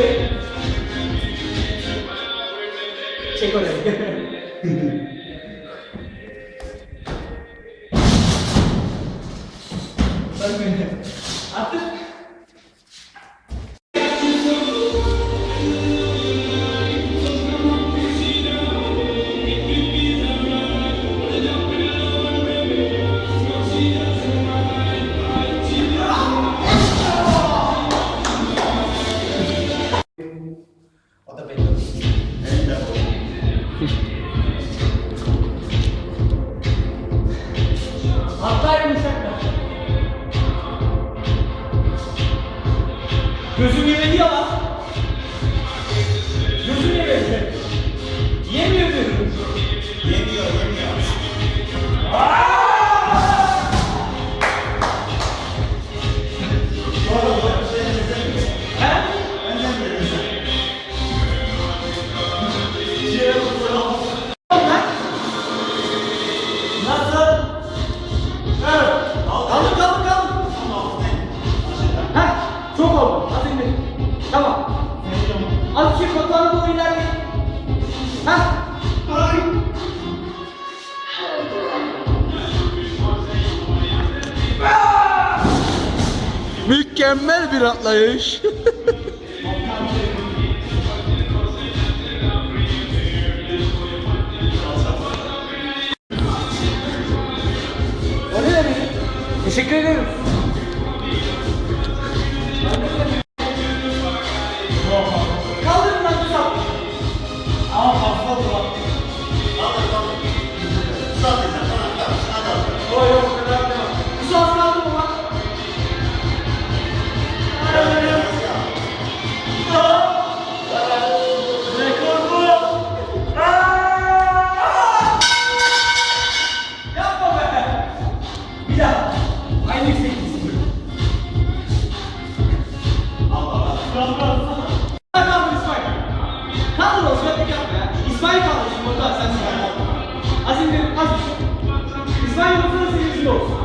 근데 제 거래. 아무튼 O da benim. Hatta yumuşaklar. Gözüm yemedi ya lan. Heh, çok oldu. Az indir. Tamam. Az şey kapağına doğru ilerle. Heh. Mükemmel bir atlayış. Teşekkür ederim. Aynı yükseklik istiyorum. Allah Allah. Biraz biraz. Kaldır İsmail. Kaldır o. İsmail kaldırsın burada sen sen. Azim benim az düşün. İsmail oturursa yüzün olsun.